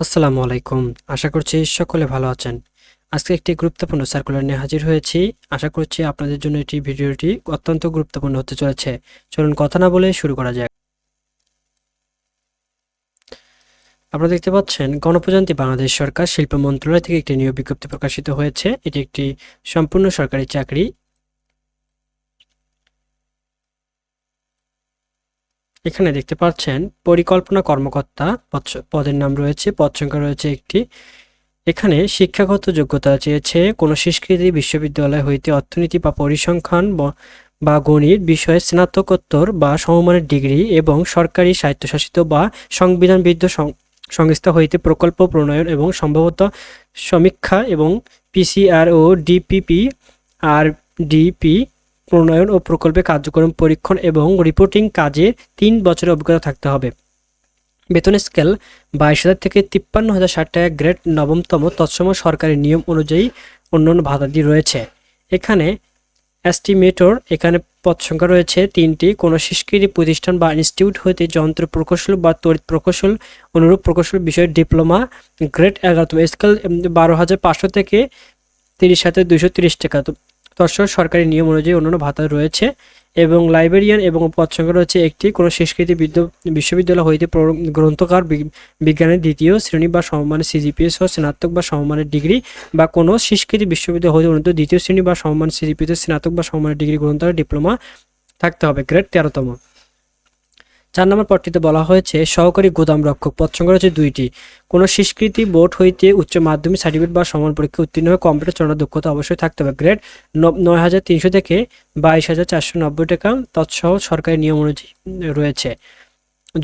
আসসালামু আলাইকুম। আশা করছি সকলে ভালো আছেন। আজকে একটি গুরুত্বপূর্ণ সার্কুলার নিয়ে হাজির হয়েছি। আশা করছি আপনাদের জন্য এটি ভিডিওটি অত্যন্ত গুরুত্বপূর্ণ হতে চলেছে। চলুন কথা না বলে শুরু করা যাক। আপনারা দেখতে পাচ্ছেন, গণপ্রজাতন্ত্রী বাংলাদেশ সরকার শিল্প মন্ত্রণালয় থেকে একটি নিয়োগ বিজ্ঞপ্তি প্রকাশিত হয়েছে। এটি একটি সম্পূর্ণ সরকারি চাকরি। এখানে দেখতে পাচ্ছেন পরিকল্পনা কর্মকর্তা পদ- পদের নাম রয়েছে, পদ সংখ্যা রয়েছে একটি। এখানে শিক্ষাগত যোগ্যতা চেয়েছে কোনো স্বীকৃতি বিশ্ববিদ্যালয় হইতে অর্থনীতি বা পরিসংখ্যান বা গণিত বিষয়ে স্নাতকোত্তর বা সমমানের ডিগ্রি এবং সরকারি স্বায়ত্তশাসিত বা সংবিধানবিদ্ধ সংস্থা হইতে প্রকল্প প্রণয়ন এবং সম্ভবত সমীক্ষা এবং পিসিআর ও ডিপিপি আর ডিপি প্রণয়ন ও প্রকল্পে কার্যক্রম পরীক্ষণ এবং রিপোর্টিং কাজে তিন বছরের অভিজ্ঞতা থাকতে হবে। বেতন স্কেল বাইশ হাজার থেকে তিপ্পান্ন হাজার ষাট টাকা গ্রেড নবমতম তৎসম সরকারি নিয়ম অনুযায়ী অন্যান্য ভাতাদি রয়েছে। এখানে এস্টিমেটর এখানে পদ সংখ্যা রয়েছে তিনটি। কোনো স্বীকৃতি প্রতিষ্ঠান বা ইনস্টিটিউট হইতে যন্ত্র প্রকৌশল বা তড়িৎ প্রকৌশল, অনুরূপ প্রকৌশল বিষয়ে ডিপ্লোমা গ্রেড এগারোতম স্কেল বারো হাজার পাঁচশো থেকে তিরিশ হাজার দুইশো তিরিশ টাকা। তো তৎসহ সরকারি নিয়ম অনুযায়ী অন্যান্য ভাতা রয়েছে এবং লাইব্রেরিয়ান এবং পদ সংখ্যা রয়েছে একটি। কোনো সংস্কৃতি বিদ্য- বিশ্ববিদ্যালয় হইতে গ্রন্থকার বিজ্ঞানের দ্বিতীয় শ্রেণি বা সমমানের সিজিপিএস ও স্নাতক বা সমমানের ডিগ্রি বা কোনো সংস্কৃতি বিশ্ববিদ্যালয় হইতে উন্নত দ্বিতীয় শ্রেণি বা সমমান সিজিপিএস স্নাতক বা সমমানের ডিগ্রি গ্রন্থকার ডিপ্লোমা থাকতে হবে। গ্রেড তেরোতম। চার নম্বর পদটিতে বলা হয়েছে, সহকারী গোদাম রক্ষক পদ সংখ্যা রয়েছে দুইটি। কোনো স্বীকৃতি বোর্ড হইতে উচ্চ মাধ্যমিক সার্টিফিকেট বা সমান পরীক্ষা উত্তীর্ণ হয়ে কম্পিউটার চালানোর দক্ষতা অবশ্যই থাকতে হবে। গ্রেড নয় হাজার তিনশো থেকে বাইশ হাজার চারশো নব্বই টাকা তৎসহ সরকারি নিয়ম অনুযায়ী রয়েছে।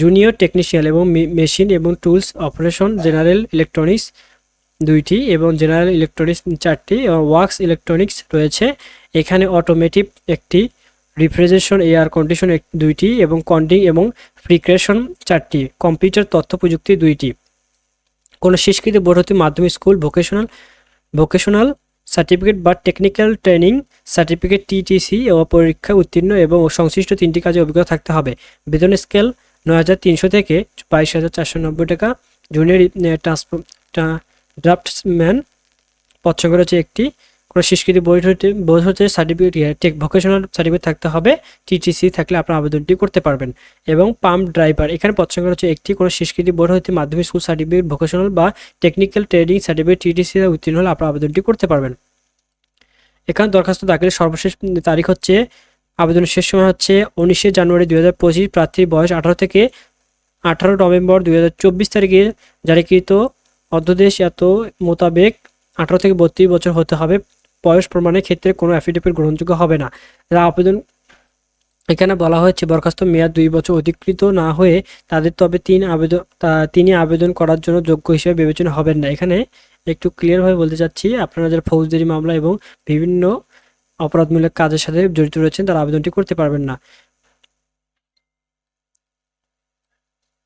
জুনিয়র টেকনিশিয়ান এবং মেশিন এবং টুলস অপারেশন জেনারেল ইলেকট্রনিক্স দুইটি এবং জেনারেল ইলেকট্রনিক্স চারটি, এবং ওয়ার্কস ইলেকট্রনিক্স রয়েছে। এখানে অটোমেটিভ একটি রিফ্রিজারেশন, এয়ার কন্ডিশন দুইটি এবং কন্ডিং এবং ফ্রিক্রেশন চারটি, কম্পিউটার তথ্য প্রযুক্তি দুইটি। কোনো স্বীকৃত বোর্ড মাধ্যমিক স্কুল ভোকেশনাল ভোকেশনাল সার্টিফিকেট বা টেকনিক্যাল ট্রেনিং সার্টিফিকেট টিটিসি ও পরীক্ষা উত্তীর্ণ এবং সংশ্লিষ্ট তিনটি কাজে অভিজ্ঞতা থাকতে হবে। বেতন স্কেল নয় হাজার তিনশো থেকে বাইশ হাজার চারশো নব্বই টাকা। জুনিয়র ড্রাফটসম্যান পদ সংখ্যা রয়েছে একটি। কোনো স্বীকৃতি বোর্ড হতে বোর্ড হতে সার্টিফিকেট টেক ভোকেশনাল সার্টিফিকেট থাকতে হবে টিটিসি থাকলে আপনার আবেদনটি করতে পারবেন। এবং পাম্প ড্রাইভার, এখানে সংখ্যা রয়েছে একটি, কোনো স্বীকৃতি বোর্ড হতে মাধ্যমিক স্কুল সার্টিফিকেট ভোকেশনাল বা টেকনিক্যাল ট্রেনিং সার্টিফিকেট টিটিসি উত্তীর্ণ হলে আপনার আবেদনটি করতে পারবেন। এখানে দরখাস্ত দাখিলের সর্বশেষ তারিখ হচ্ছে, আবেদনের শেষ সময় হচ্ছে উনিশে জানুয়ারি দু হাজার পঁচিশ প্রার্থীর বয়স আঠারো থেকে আঠারো নভেম্বর দু হাজার চব্বিশ তারিখে জারিকৃত অধ্যাদেশ এত মোতাবেক আঠারো থেকে বত্রিশ বছর হতে হবে। বয়স প্রমাণের ক্ষেত্রে কোনো অ্যাফিডেভিট গ্রহণযোগ্য হবে না। যারা আবেদন এখানে বলা হয়েছে, বরখাস্ত মেয়াদ দুই বছর অধিকৃত না হয়ে তাদের তবে তিন আবেদন তিনি আবেদন করার জন্য যোগ্য হিসেবে বিবেচনা হবেন না। এখানে একটু ক্লিয়ারভাবে বলতে চাচ্ছি, আপনারা যারা ফৌজদারি মামলা এবং বিভিন্ন অপরাধমূলক কাজের সাথে জড়িত রয়েছেন, তারা আবেদনটি করতে পারবেন না।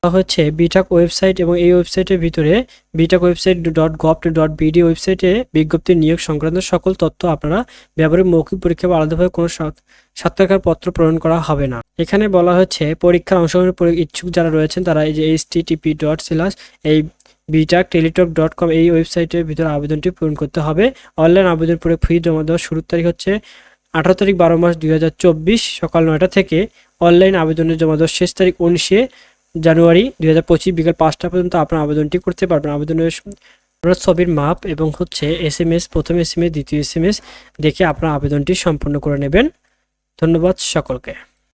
হচ্ছে বিটাক ওয়েবসাইট এবং এই ওয়েবসাইটের ভিতরে BITAC website dot gov dot BD ওয়েবসাইটে বিজ্ঞপ্তি নিয়োগ সংক্রান্ত সকল তথ্য আপনারা ব্যবহারিক মৌখিক পরীক্ষা বা আলাদাভাবে কোনো সাক্ষাৎকার পত্র প্রেরণ করা হবে না। এখানে বলা হচ্ছে পরীক্ষার অংশগ্রহণের পরি- ইচ্ছুক যারা রয়েছেন তারা এই যে এইচ টিপি ডট স্ল্যাশ এই বিটাক টেলিটক ডট কম এই ওয়েবসাইটের ভিতরে আবেদনটি পূরণ করতে হবে। অনলাইন আবেদন করে ফি জমা দেওয়ার শুরুর তারিখ হচ্ছে আঠারো তারিখ বারো মাস দুই হাজার চব্বিশ সকাল নয়টা থেকে। অনলাইন আবেদনের জমা দেওয়ার শেষ তারিখ উনিশে জানুয়ারি দুই হাজার পঁচিশ বিকাল পাঁচটা পর্যন্ত আপনার আবেদনটি করতে পারবেন। আবেদনের আপনার ছবির মাপ এবং হচ্ছে এস এম এস, প্রথম এস এম এস, দ্বিতীয় এস এম এস দেখে আপনার আবেদনটি সম্পূর্ণ করে নেবেন। ধন্যবাদ সকলকে।